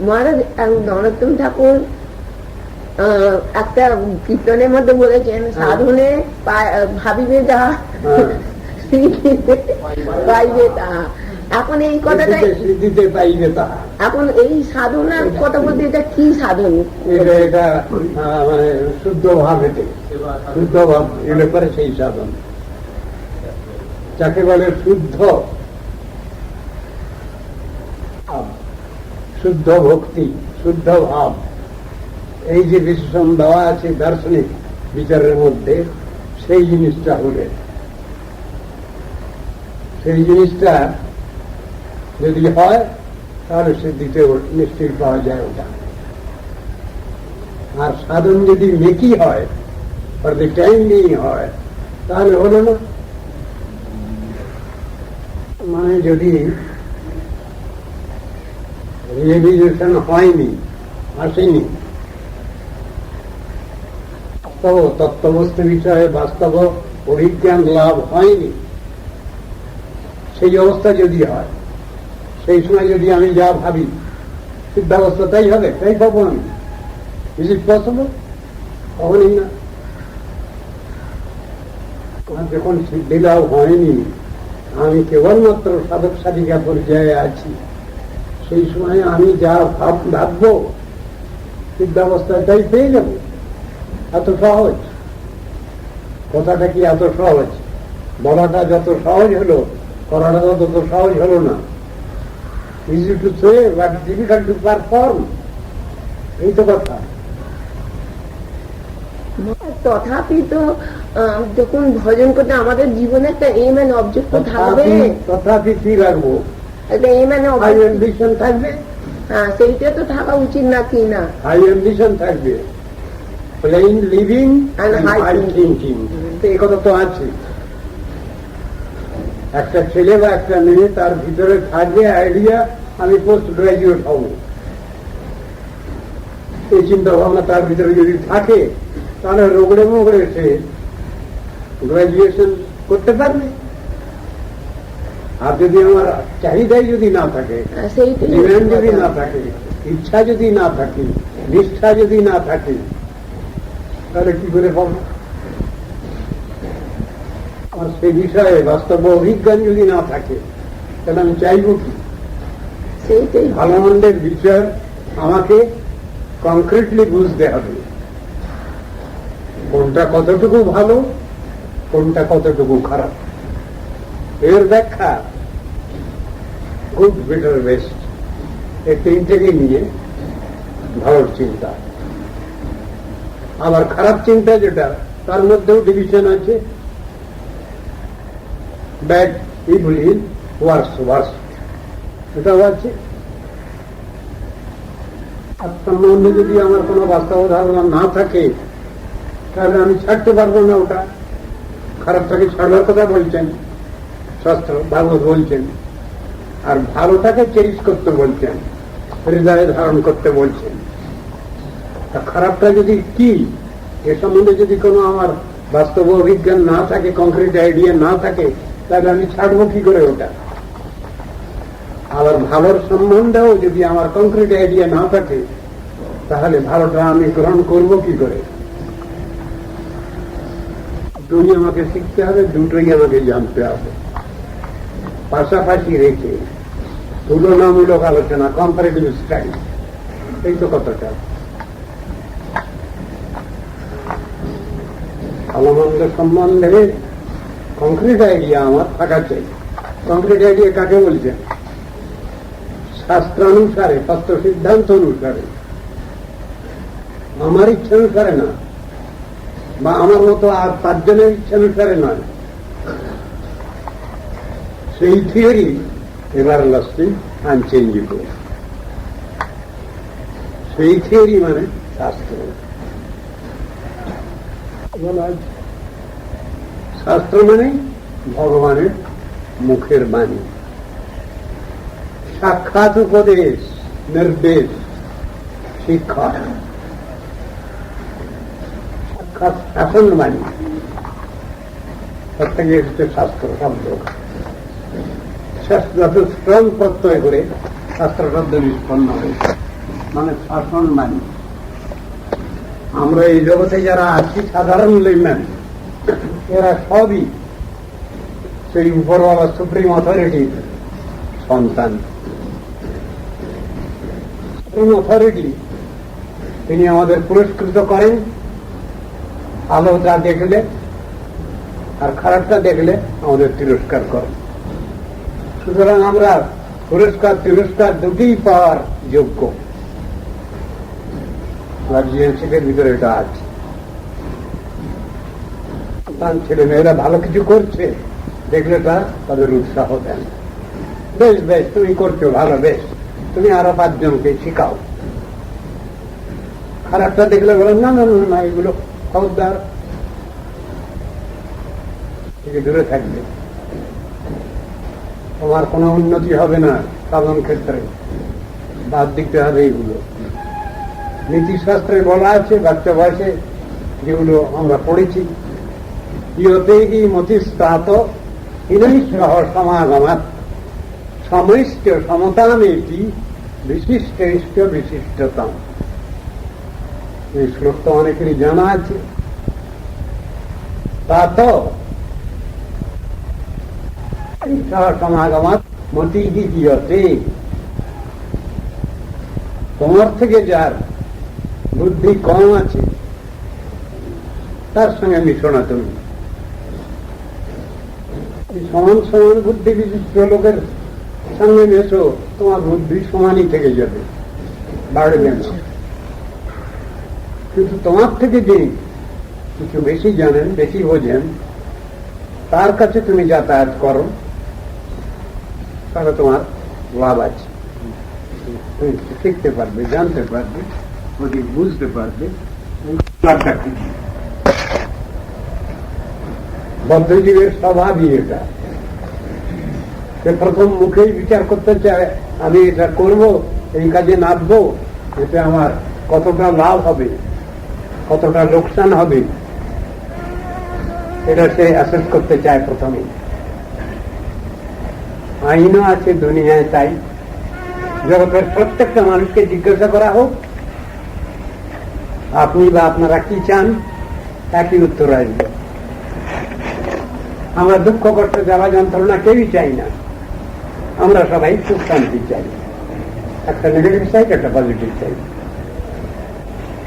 মহারাজ নরোত্তম ঠাকুর একটা কীর্তনের মধ্যে বলেছেন সাধনে ভাবিবে যা হ্যাঁ। পাইবে এখন এই পাইবে তাহা এখন এই সাধনার কথা বলতে এটা কি সাধন? এটা এটা মানে শুদ্ধ ভাব এতে শুদ্ধ ভাব এলে পরে সেই সাধন। যাকে বলে শুদ্ধ ভাব, শুদ্ধ ভক্তি, শুদ্ধ ভাব। এই যে বিশেষণ দেওয়া আছে দার্শনিক বিচারের মধ্যে, সেই জিনিসটা হলে। সেই জিনিসটা যদি হয়, তাহলে সে দ্বিতীয় নিশ্চয়ই পাওয়া যায় ওটা। আর সাধন যদি মেকি হয় ফর দি টাইম বিং হয়, তাহলে হলো না। মানে যদি রিয়েলাইজেশন হয়নি, আসেনি। তত্ত্ববস্তু বিষয়ে বাস্তব অভিজ্ঞান লাভ হয়নি। সেই অবস্থা যদি হয়, সেই সময় যদি আমি যা ভাবি সিদ্ধাবস্থা তাই হবে, তাই পাবো আমি। ইজ ইট পসিবল কখনই না যখন সিদ্ধি লাভ হয়নি, আমি কেবলমাত্র সাধক সাধিকা পর্যায়ে আছি। সেই সময় আমি যা ভাব ভাববো সিদ্ধাবস্থায় তাই পেয়ে যাব। এত সহজ। কথাটা কি এত সহজ? বলাটা যত সহজ হলো করাটা তত সহজ হলো না। Easy to say but difficult to perform এই তো কথা। তথাপি তো যখন ভজন করতে আমাদের জীবনে একটা এম অ্যান্ড অবজেক্ট থাকবে তথাপি তথাপি কি রাখব একটা এম হাই অ্যাম্বিশন থাকবে? হ্যাঁ সেইটা তো থাকা উচিত না কি না? হাই অ্যাম্বিশন থাকবে। Plain living And high thinking এই কথা তো আছে। একটা ছেলে বা একটা মেয়ে তার ভিতরে থাকবে আইডিয়া আমি পোস্ট গ্রাজুয়েট হব। এই চিন্তা ভাবনা তার ভিতরে যদি থাকে তাহলে রোগড়ে মোগড়ে সে গ্রাজুয়েশন করতে পারবে। আর যদি আমার চাহিদাই যদি না থাকে ডিমান্ড যদি না থাকে ইচ্ছা যদি না থাকে নিষ্ঠা যদি না থাকে তাহলে কি করে পাবো আর সেই বিষয়ে বাস্তব অভিজ্ঞান যদি না থাকে তাহলে আমি চাইব কি? ভালো মন্দের বিচার আমাকে কংক্রিটলি বুঝতে হবে। কোনটা কতটুকু ভালো কোনটা কতটুকু খারাপ। এর ব্যাখ্যা গুড বেটার বেস্ট এই তিনটেকে নিয়ে ভালোর চিন্তা। আবার খারাপ চিন্তা যেটা, তার মধ্যেও ডিভিশন আছে। Bad evil in worse worse এটাও আছে। আর সম্বন্ধে যদি আমার কোনো বাস্তব ধারণা না থাকে, তাহলে আমি ছাড়তে পারব না ওটা। খারাপটাকে ছাড়বার কথা বলছেন। শাস্ত্র ভাগবত বলছেন। আর ভালোটাকে চেরিশ করতে বলছেন। হৃদয়ে ধারণ করতে বলছেন। তা খারাপটা যদি কি? এ সম্বন্ধে যদি কোনো আমার বাস্তব অভিজ্ঞান না থাকে কংক্রিট আইডিয়া না থাকে, তাহলে আমি ছাড়বো কি করে ওটা? আবার ভালোর সম্বন্ধেও যদি আমার কংক্রিট আইডিয়া না থাকে, তাহলে ভালোটা আমি গ্রহণ করব কি করে? দুটোই আমাকে শিখতে হবে, দুটোই আমাকে জানতে হবে। পাশাপাশি রেখে তুলনামূলক আলোচনা কম্পারেটিভ স্টাডি এই তো কথাটা। ভালো মন্দ সম্বন্ধে কংক্রিট আইডিয়া আমার থাকা চাই। কংক্রিট আইডিয়া কাকে বলছেন? শাস্ত্রানুসারে তত্ত্ব সিদ্ধান্ত অনুসারে আমার ইচ্ছা অনুসারে না। বা আমার মতো আর পাঁচজনের ইচ্ছা অনুসারে নয়। সেই থিওরি এবার লাস্টিং আনচেঞ্জেবল। সেই থিওরি মানে শাস্ত্র। শাস্ত্র মানে ভগবানের মুখের বাণী। সাক্ষাৎ উপদেশ, নির্দেশ, শিক্ষা। সাক্ষাৎ শাসন বাণী। প্রত্যেকে হচ্ছে শাস্ত্র, শব্দ। নিষ্পন্ন হয়েছে মানে শাসন মানি আমরা এই জগতে যারা আছি সাধারণ লেম্যান এরা সবই সেই উপরওয়ালা সুপ্রিম অথরিটির সন্তান সুপ্রিম অথরিটি তিনি আমাদের পুরস্কৃত করেন আলোটা দেখলে আর খারাপটা দেখলে আমাদের তিরস্কার করেন সুতরাং আমরা পুরস্কার তিরস্কার দুটিই পাওয়ার যোগ্য। গার্জিয়ানশিপের ভিতরে এটা আছে। সন্তান ছেলে মেয়েরা ভালো কিছু করছে দেখলে তার তাদের উৎসাহ দেন। বেশ বেশ তুমি করছ ভালো বেশ। তুমি আরও পাঁচজনকে শিখাও। খারাপটা দেখলে বলেন না না, না এগুলো খবরদার। থেকে দূরে থাকবে। তোমার কোনো উন্নতি হবে না সাধন ক্ষেত্রে। বাদ দিতে হবে এগুলো। নীতিশাস্ত্রে বলা আছে, বাচ্চা বয়সে যেগুলো আমরা পড়েছি ইয়তে কি মতিস্তাত হিনৈসহ সমাগমাত সমৈষ্ট সমতামেতি বিশিষ্ট ইষ্ট বিশিষ্টতম। এই শ্লোক তো অনেকেরই জানা আছে। তা তো সমাগমাত মতি তোমার থেকে যার বুদ্ধি কম আছে, তার সঙ্গে মিশো না তুমি সমান সমান বুদ্ধি বিশিষ্ট লোকের সঙ্গে মেশো, তোমার বুদ্ধি সমানই থেকে যাবে, বাড়বে না। কিন্তু তোমার থেকে যে কিছু বেশি জানেন, বেশি বোঝেন, তার কাছে তুমি যাতায়াত করো। তাহলে তোমার লাভ আছে। শিখতে পারবে, জানতে পারবে অধিক বুঝতে পারবে বদ্ধজীবের স্বভাবই এটা। সে প্রথম মুখেই বিচার করতে চায়, আমি এটা করব, এই কাজে নামবো এতে আমার কতটা লাভ হবে, কতটা লোকসান হবে, এটা সে অ্যাসেস করতে চায় প্রথমে আইনও আছে, দুনিয়ায় তাই। জগতের প্রত্যেকটা মানুষকে জিজ্ঞাসা করা হোক, আপনি বা আপনারা কি চান একই উত্তর আসবে। আমরা দুঃখ, কষ্ট, জ্বালা, যন্ত্রণা কেউই চাই না। আমরা সবাই সুখ, শান্তি চাই। একটা নেগেটিভ চাই একটা পজিটিভ চাই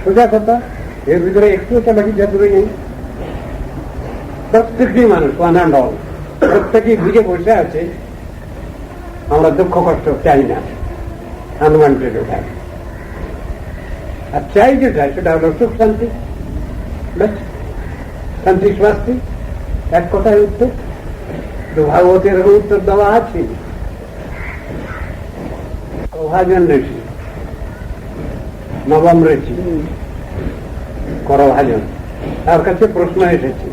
সোজা কথা, এর ভিতরে একটু চালাকি যাত্রী নেই। প্রত্যেকটি মানুষ ওয়ান অ্যান্ড অল প্রত্যেকেই বুঝে বসে আছে। আমরা দুঃখ কষ্ট চাই না। আনওয়ান্টেড ওটা আর চাই যেটা, সেটা হলো সুখ শান্তি শান্তি স্বাস্তি এক কথায় উত্তর। তো ভাগবতের উত্তর দেওয়া আছে। ভাজন ঋষি। নবম ঋষি। করভাজন। তার কাছে প্রশ্ন এসেছে।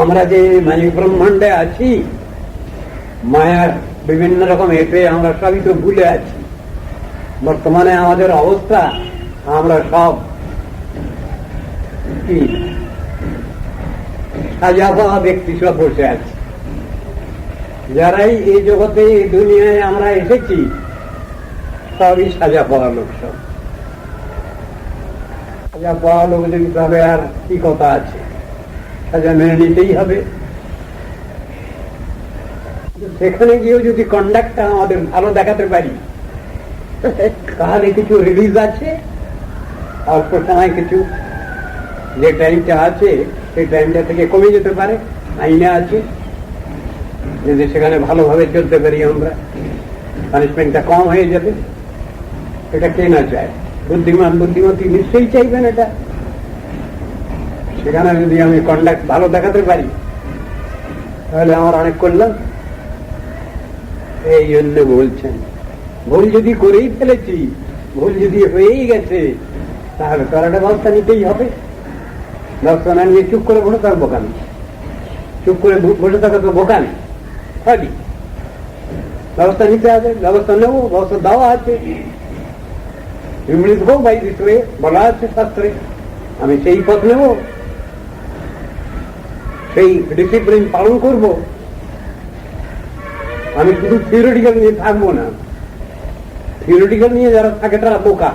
আমরা যে মানে ব্রহ্মাণ্ডে আছি মায়ার বিভিন্ন রকম এতে আমরা সবই তো ভুলে আছি। বর্তমানে আমাদের অবস্থা, আমরা সব কি? সাজা পাওয়া ব্যক্তি সব বসে আছে। যারাই এই জগতে, এই দুনিয়ায় আমরা এসেছি, সবই সাজা পাওয়া লোক সব। সাজা পাওয়া লোক যদি তবে আর কি কথা আছে? সাজা মেনে নিতেই হবে। সেখানে গিয়েও যদি কন্ডাক্টটা আমাদের ভালো দেখাতে পারি, তাহলে কিছু রিলিজ আছে? অল্প সময় কিছু, যে টাইমটা আছে, সেই টাইমটা থেকে কমে যেতে পারে আইনে আছে। যদি সেখানে ভালোভাবে চলতে পারি আমরা পানিশমেন্টটা কম হয়ে যাবে। এটা কে না চায়? বুদ্ধিমান বুদ্ধিমতী নিশ্চয়ই চাইবেন এটা। সেখানে যদি আমি কন্ডাক্ট ভালো দেখাতে পারি, তাহলে আমার অনেক কল্যাণ। এই জন্য বলছেন, ভুল যদি করেই ফেলেছি, ভুল যদি হয়েই গেছে তার একটা ব্যবস্থা নিতেই হবে। ব্যবস্থা না নিয়ে চুপ করে বসে থাকব কেন? চুপ করে বসে থাকা তো বোকান সবই ব্যবস্থা নিতে হবে, ব্যবস্থা নেব, ব্যবস্থা দেওয়া আছে। ইংলিশ হোক বাই ওয়ে বলা আছে শাস্ত্রে। আমি সেই পথ নেব। সেই ডিসিপ্লিন পালন করব। আমি শুধু থিওরিটিক্যাল নিয়ে থাকব না। থিওরিটিক্যাল নিয়ে যারা থাকে তারা বোকা।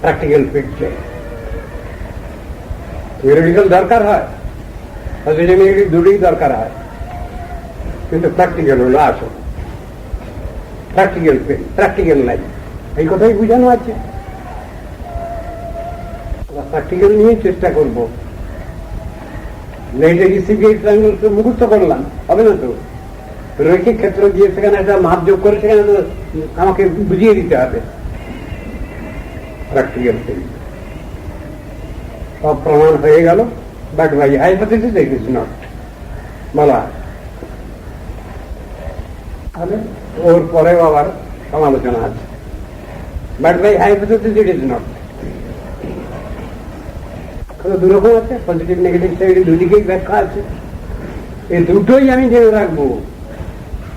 প্র্যাকটিক্যাল ফিল্ডে থিওরিটিক্যাল দরকার হয়। নেগেটিভ দুটোই দরকার হয়। কিন্তু প্র্যাকটিক্যাল হলো আসল। প্র্যাকটিক্যাল ফিল্ড প্র্যাকটিক্যাল লাইফ এই কথাই বোঝানো আছে। প্র্যাকটিক্যাল নিয়ে চেষ্টা করব। লেটে রিসিপিয়েট মুখস্থ করলাম। হবে না তো? রৈখিক ক্ষেত্র দিয়ে সেখানে একটা মাপ যোগ করে সেখানে আমাকে বুঝিয়ে দিতে হবে। সব প্রমাণ হয়ে গেল। But by hypothesis it not বলা। তাহলে ওর পরেও আবার সমালোচনা আছে। But by hypothesis it is not দুরকম আছে? পজিটিভ নেগেটিভ সাইডে দুদিকেই ব্যাখ্যা আছে। এই দুটোই আমি জেনে রাখব।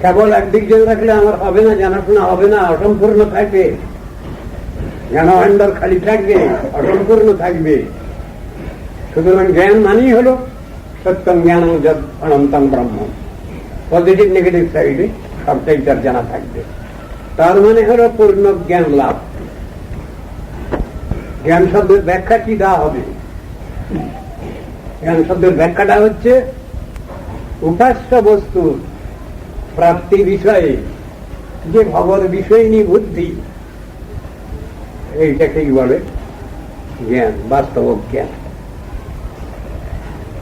কেবল একদিক জেনে রাখলে আমার হবে না, জানাশোনা হবে না, অসম্পূর্ণ থাকবে। জ্ঞান ভাণ্ডার খালি থাকবে, অসম্পূর্ণ থাকবে। সুতরাং জ্ঞান মানেই হল সত্যম জ্ঞান অনন্তম ব্রহ্ম পজিটিভ নেগেটিভ সাইডে সবটাই তার জানা থাকবে। তার মানে হল পূর্ণ জ্ঞান লাভ। জ্ঞান শব্দের ব্যাখ্যা কি দেওয়া হবে? জ্ঞান শব্দের ব্যাখ্যাটা হচ্ছে উপাস্য বস্তুর প্রাপ্তি বিষয়ে, যে ভগবত বিষয়নী বুদ্ধি, এইটাকেই বলে জ্ঞান, বাস্তব জ্ঞান।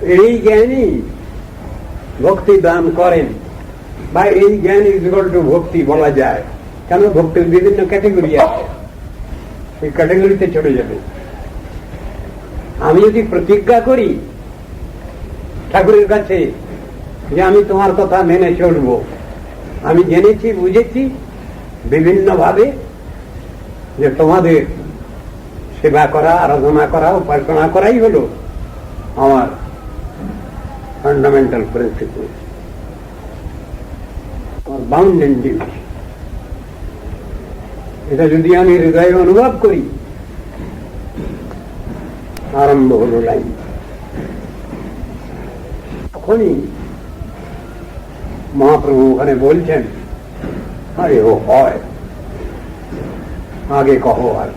এই জ্ঞানই ভক্তি দান করেন, বা এই জ্ঞান ইজগল টু ভক্তি বলা যায়। কেন? ভক্তির বিভিন্ন ক্যাটেগরি আছে। সেই ক্যাটেগরিতে চলে যাবে। আমি যদি প্রতিজ্ঞা করি ঠাকুরের কাছে যে আমি তোমার কথা মেনে চলব আমি জেনেছি, বুঝেছি বিভিন্নভাবে যে তোমাদের সেবা করা, আরাধনা করা, উপাসনা করাই হলো আমার ফান্ডামেন্টাল প্রিন্সিপল আমার বাউন্ডেন এটা যদি আমি হৃদয়ে অনুভব করি, আরম্ভ হলো লাইন তখনই মহাপ্রভু ওখানে বলছেন, আরে ও হয়। আগে কহ আর।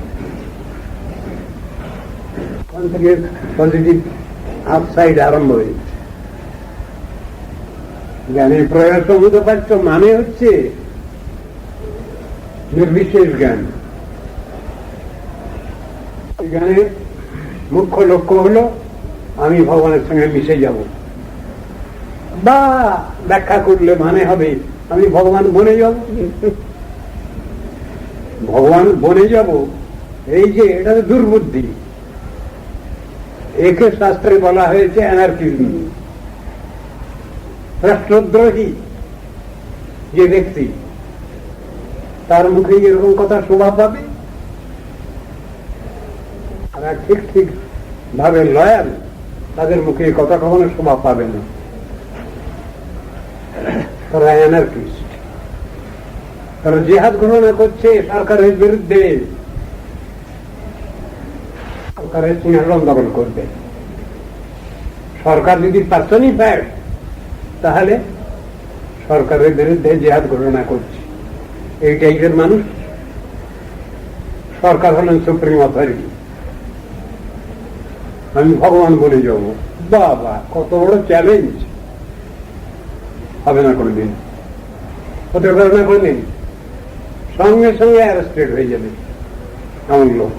আরম্ভ হয়েছে। জ্ঞানের প্রয়াস মানে হচ্ছে নির্বিশেষ জ্ঞান। জ্ঞানের মুখ্য লক্ষ্য হলো, আমি ভগবানের সঙ্গে মিশে যাব। বা ব্যাখ্যা করলে মানে হবে, আমি ভগবান বনে যাব। ভগবান বনে যাব, এই যে এটা দুর্বুদ্ধি, একে শাস্ত্রে বলা হয়েছে অ্যানার্কিজম রাষ্ট্রদ্রোহী যে ব্যক্তি, তার মুখে এরকম কথা শোভা পাবে? ঠিক ঠিক ভাবে লয়াল তাদের মুখে কথা কখনো শোভা পাবে না। তারা জেহাদ ঘোষণা করছে সরকারের বিরুদ্ধে। সরকারের সিংহাসন করবে। সরকার যদি পার্সনিফাইড তাহলে সরকারের বিরুদ্ধে জেহাদ ঘোষণা করছে। এই টাইপের মানুষ সরকার হলেন সুপ্রিম অথরিটি। আমি ভগবান বলে যাব। বাবা, কত বড় চ্যালেঞ্জ হবে না কোনদিন। হতে পারে না কোনদিন। সঙ্গে সঙ্গে অ্যারেস্টেড হয়ে যাবে। এমন লোক।